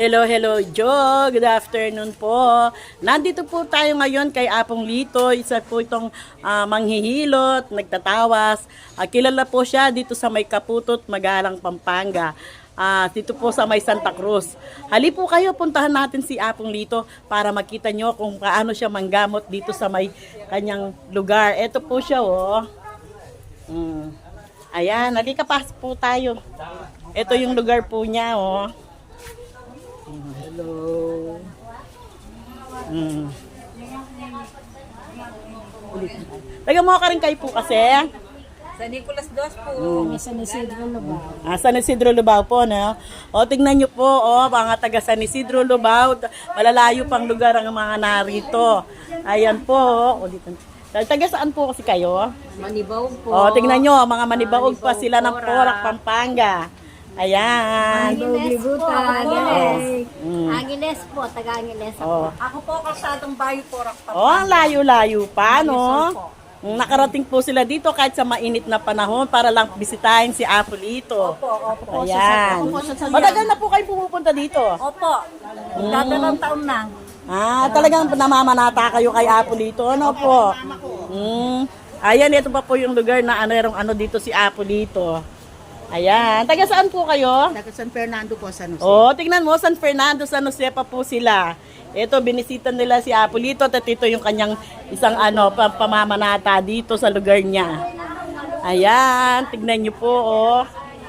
Hello, hello, Jo. Good afternoon po. Nandito po tayo ngayon kay Apong Lito. Isa po itong ah, manghihilot, nagtatawas. Ah, kilala po siya dito sa may Kaputot, Magalang, Pampanga. Ah, dito po sa may Santa Cruz. Hali po kayo, puntahan natin si Apong Lito para makita nyo kung paano siya manggamot dito sa may kanyang lugar. Ito po siya, oh. Mm. Ayan, halika pa po tayo. Ito yung lugar po niya, oh. Mm, Hello. Mm. Taga mo ka rin kayo po kasi. Sa Nicolas Dos po. San Isidro Lubao. Ah, San Isidro Lubao po, no? O, tingnan nyo po, oh, mga taga San Isidro Lubao, malalayo pang lugar ang mga narito. Ayan po, oh. O, dito. Taga saan po kasi kayo? Manibaw po. O, tingnan nyo, mga manibaog pa sila ng Porac, Pampanga. Ayan. Angeles po. Angeles. Mm. Angeles po. Taga Angeles O, ako. Po kalsadong bayo Porak pa. oh, ang layo-layo pa, no? Nakarating po sila dito kahit sa mainit na panahon para lang bisitahin si Apolito. Opo, opo. Ayan. Opo, sa. Matagal na po kayo pumupunta dito. Opo. Dadalang taon na. Ah, talagang namamanata kayo kay Apolito. Ano po? Mm. Ayan, ito pa po yung lugar na ano, ano dito si Apolito. Ayan. Taga saan po kayo? Taga San Fernando po, San Jose. Oh, tingnan mo, San Fernando, San Jose pa po sila. Ito, binisita nila si Apolito at ito yung kanyang isang ano, pa- pamamanata dito sa lugar niya. Ayan, tignan niyo po, oh.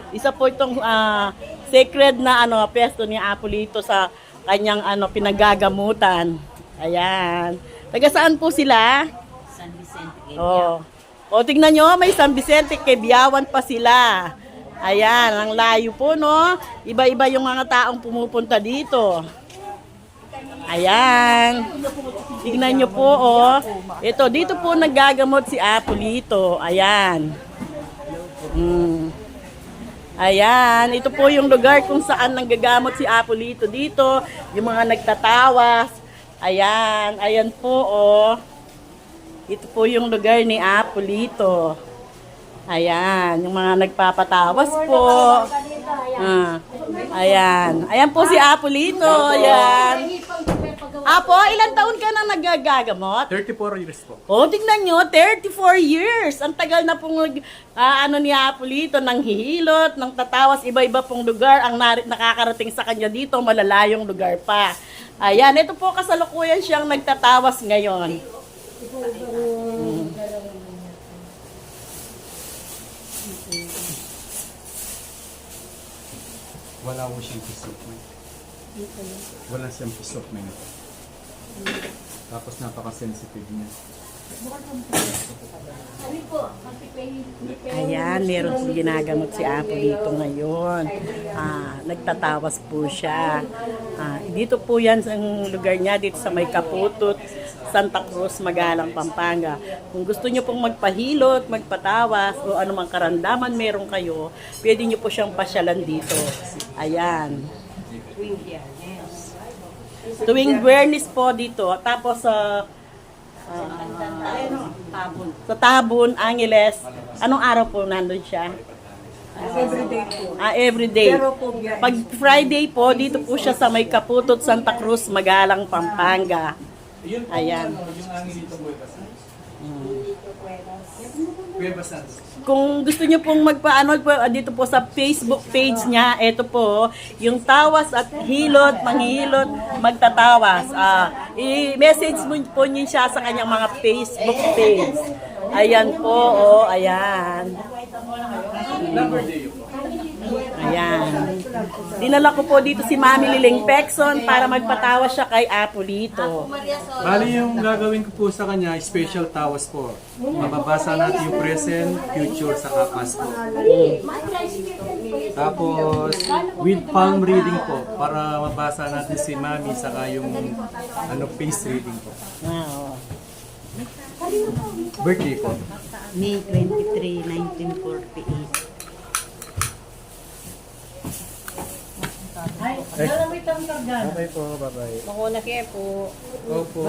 Isa po itong ah, sacred na ano, pesto ni Apolito sa kanyang ano, pinagagamutan. Ayan. Taga saan po sila? San Vicente. Oh. O, tignan nyo, may San Vicente, kay Biyawan pa sila. Ayan, ang layo po, no? Iba-iba yung mga taong pumupunta dito. Ayan. Tignan nyo po, oh. Ito, dito po nagagamot si Apolito. Ayan. Mm. Ayan, ito po yung lugar kung saan nanggagamot si Apolito dito. Yung mga nagtatawas. Ayan, ayan po, oh. Ito po yung lugar ni Apolito. Ayan, yung mga nagpapatawas po. Ah, ayan. Ayan po si Apolito. Ayan. Apo, ilang taon ka na nagagagamot? 34 years po. Oh, tignan nyo, 34 years. Ang tagal na pong ah, ano ni Apolito, nang hihilot, nang tatawas, iba-iba pong lugar ang nakakarating sa kanya dito, malalayong lugar pa. Ayan, ito po kasalukuyan siyang nagtatawas ngayon. Wala ko siyang pisok. Wala siyang pisok na ito. Tapos napaka-sensitive niya. Ayan, meron pong ginagamot si Apo dito ngayon. Ah, nagtatawas po siya. Ah, dito po yan sa lugar niya, dito sa may Kaputot, Santa Cruz, Magalang, Pampanga. Kung gusto niyo pong magpahilot, magpatawas, o anumang karandaman meron kayo, pwede niyo po siyang pasyalan dito. Ayan. Tuwing Bernis po dito. Tapos sa sa Tabon, Angeles. Anong araw po nandun siya? Everyday po. Ah, everyday. Pero po. Pag Friday po, dito po siya sa may Kaputot, Santa Cruz, Magalang, Pampanga. Ayan. Yung angin dito, Cuevas. Cuevas Santos. Kung gusto niyo pong magpaano po dito po sa Facebook page niya, ito po, yung tawas at hilot, manghihilot, magtatawas. Ah, i-message mo po niyo siya sa kanyang mga Facebook page. Ayan po, oh, ayan. Number day yun po. Ayan. Dinala ko po dito si Mami Liling Pexon para magpatawas siya kay Apolito. Bali yung gagawin ko po sa kanya, special tawas po. Mababasa natin yung present, future, sa past po. Tapos, with palm reading po, para mabasa natin si Mami, saka yung ano, face reading po. Wow. Birthday po. May 23, 1948. Okay po, bye-bye. Makuna kaya po. Opo.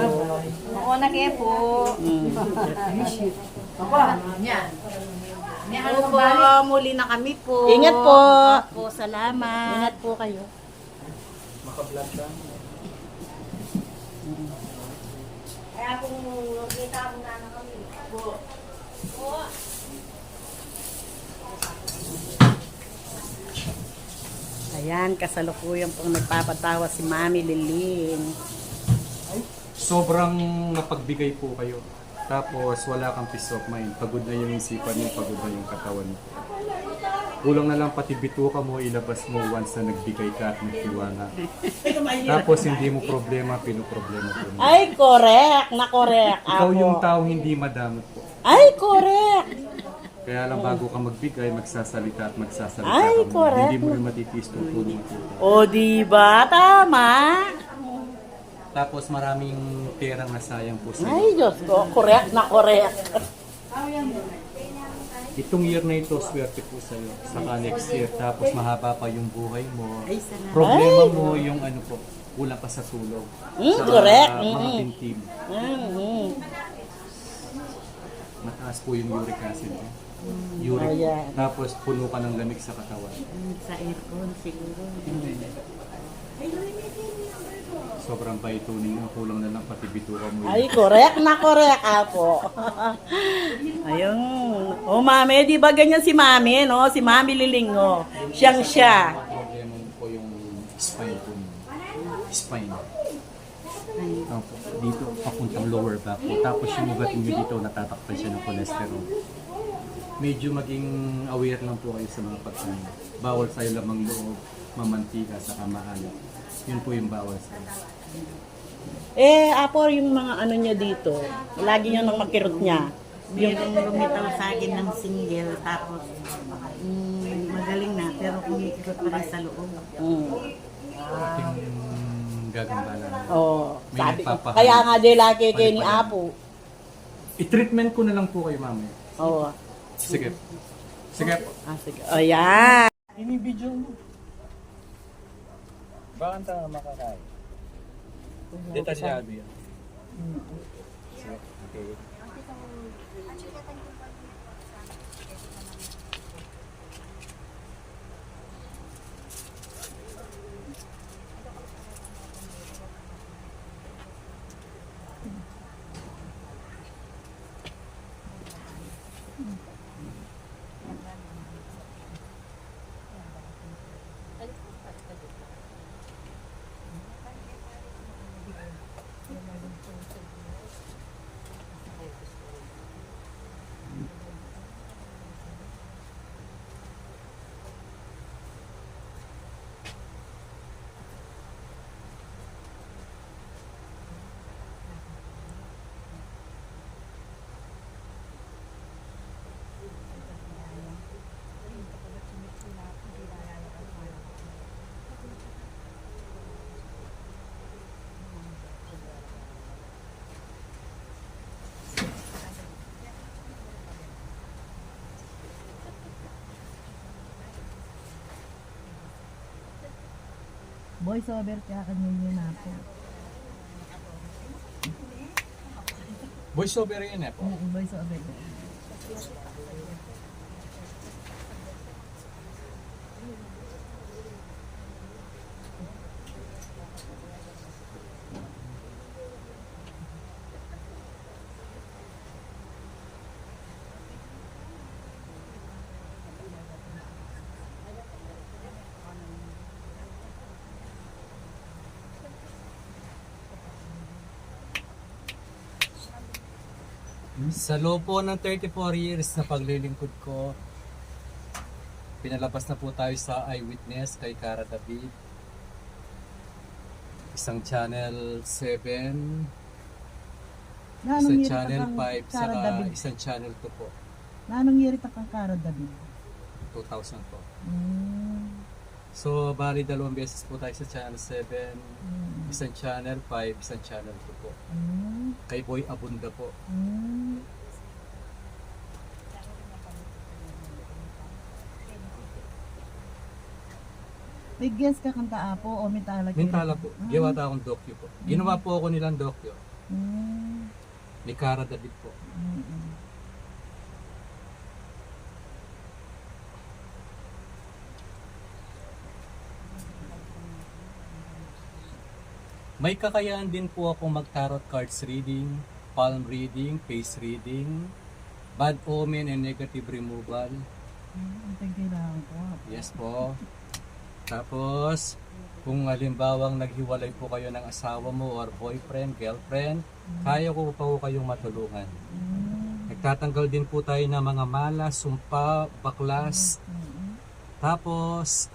Makuna kaya po. Opo, muli na kami po. Ingat po. Opo, salamat. Ingat po kayo. Maka-vlog ka. Kaya kung kita mo na kami. Ayan, kasalukuyan pong nagpapatawa si Mami Lilin. Sobrang napagbigay po kayo. Tapos wala kang peace of mind. Pagod na yung isipan mo, pagod na yung katawan mo. Kulang na lang pati bituka mo, ilabas mo once na nagbigay ka at nagtiwala. Tapos hindi mo problema, pinoproblema po mo. Ay, correct! Na correct. Ikaw Apo. yung tao hindi madamot po. Ay, correct! Kaya lang bago ka magbigay, magsasalita at magsasalita Ay, ka correct. Hindi mo rin matitiis ng tulong at utang. O, di ba? Tama. Tapos maraming perang nasayang po sa Ay, Diyos ko. Correct na correct. Itong year na ito, swerte po sa'yo. Saka next year, tapos mahaba pa yung buhay mo. Problema mo yung ano po, kulang pa sa tulog. Mm, sa correct. mga Mm-mm. bintim. Mhm. Mataas po yung uric acid mo. Uric. Oh, yeah. Tapos puno ka ng lamig sa katawan. Mm, Sa aircon siguro. Sobrang vitamin mo, kulang na lang pati bituka mo. Ay, correct na correct, Apo. Ayun. O, Mami, di ba ganyan si Mami, no? Si Mami Lilingo. Siyang siya. Problema po yung spine mo. Spine. Opo. Dito, papuntang lower back po. Tapos yung ugat niyo dito, natatakpan siya ng cholesterol. Medyo maging aware lang po kayo sa mga pagkain. Bawal sa'yo lamang loob, mamantika, saka maalat. Yun po yung bawal sa'yo. Eh, Apo, yung mga ano niya dito, lagi niya nang makirot niya. Merong lumitaw sa akin ng single tapos mm, magaling na pero kumikot pa rin sa loob. Mm. Gagambala na. Oh, May sabi ko. nagpapahal. Kaya nga di laki kay ni. Apo. I-treatment ko na lang po kayo mamaya. Oh. Sige. Sige po. Ah, sige. Ayan. Ini-video mo. Baka ang tama makakain. Detalyado yan. Sige. Okay. Voice over ka kanina na po. Voice over eh po. Voice over. Sa loob po ng 34 years na paglilingkod ko, pinalabas na po tayo sa Eyewitness kay Cara David. Isang channel 7, isang channel 5, saka isang channel 2 po, Nanong yeri ta kang Karo David? 2000 po. Mm. So, bali dalawang beses po tayo sa channel 7, isang channel 5, isang channel 2 po. Mm. Kay Boy Abunda po. Mm. May guess ka kanta apo o may talaga? Mintala po, gawa ta akong dokyo po. Ginawa po ako nilang dokyo. Mm. Ni Cara David po. Mm. May kakayahan din po ako mag-tarot cards reading, palm reading, face reading, bad omen and negative removal. Ang kailangan ko. Yes po. Tapos, kung halimbawang naghiwalay po kayo ng asawa mo or boyfriend, girlfriend, kaya ko pa po kayong matulungan. Nagtatanggal din po tayo ng mga malas, sumpa, baklas. Tapos,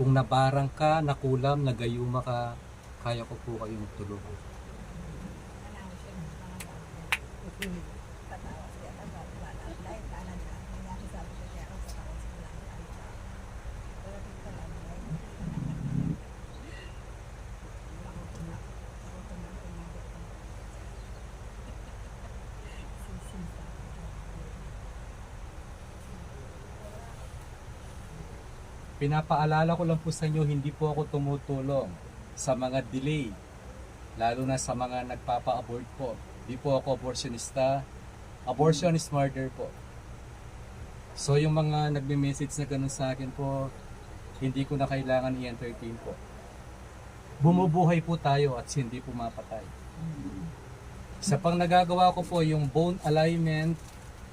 kung nabarang ka, nakulam, nagayuma ka, kaya ko po kayong tulungan. Pinapaalala ko lang po sa inyo, hindi po ako tumutulong sa mga delay, lalo na sa mga nagpapa-abort po. Hindi po ako abortionista. Abortion is murder po. So yung mga nagme-message na ganun sa akin po, hindi ko na kailangan i-entertain po. Bumubuhay po tayo at hindi pumapatay. Sa pang nagagawa ko po yung bone alignment,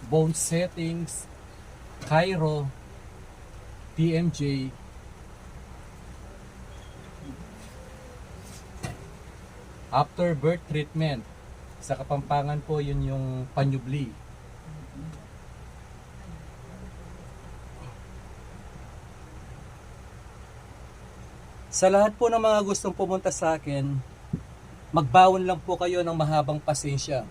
bone settings, Cairo, TMJ, after birth treatment. Sa Kapampangan po yun yung panyubli. Sa lahat po ng mga gustong pumunta sa akin, magbawon lang po kayo ng mahabang pasensya.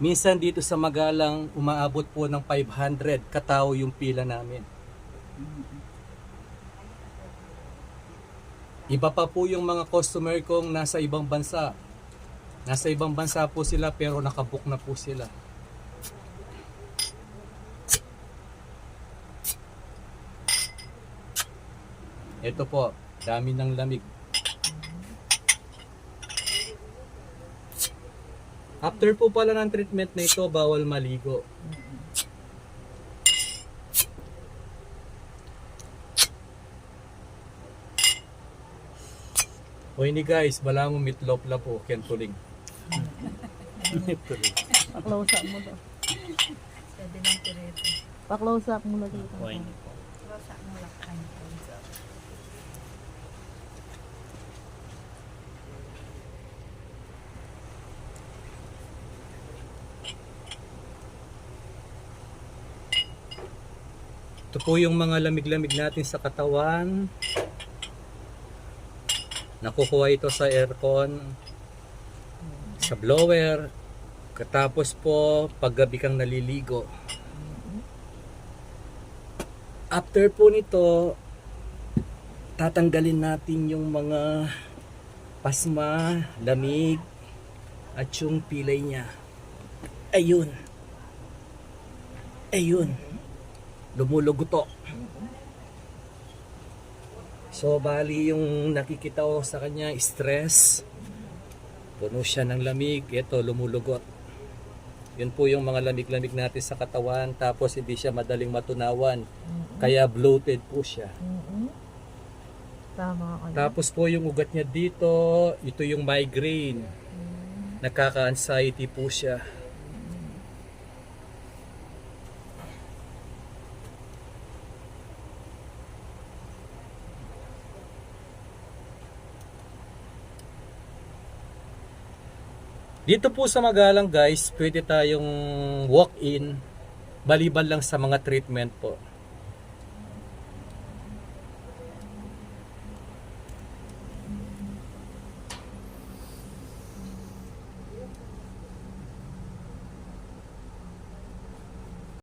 Minsan dito sa Magalang, umaabot po ng 500 katao yung pila namin. Iba pa po yung mga customer kong nasa ibang bansa. Nasa ibang bansa po sila pero nakabook na po sila. Ito po, dami ng lamig. After po pala ng treatment na ito, bawal maligo. O ini guys, bala mo meatloaf la po. Kentuling. Pa-close up mo daw. Pa-close up mo na dito. Ito po yung mga lamig-lamig natin sa katawan. Nakukuha ito sa aircon, sa blower, katapos po paggabi kang naliligo. After po nito, tatanggalin natin yung mga pasma, lamig, at yung pilay niya. Ayun. Ayun lumuluguto. So, bali yung nakikita ko sa kanya, stress. Puno siya ng lamig. Ito, lumulugot. Yun po yung mga lamig-lamig natin sa katawan. Tapos, hindi siya madaling matunawan. Kaya bloated po siya. Tama ka. Tapos po yung ugat niya dito, ito yung migraine. Nakaka-anxiety po siya. Dito po sa Magalang guys, pwede tayong walk-in, baliban lang sa mga treatment po.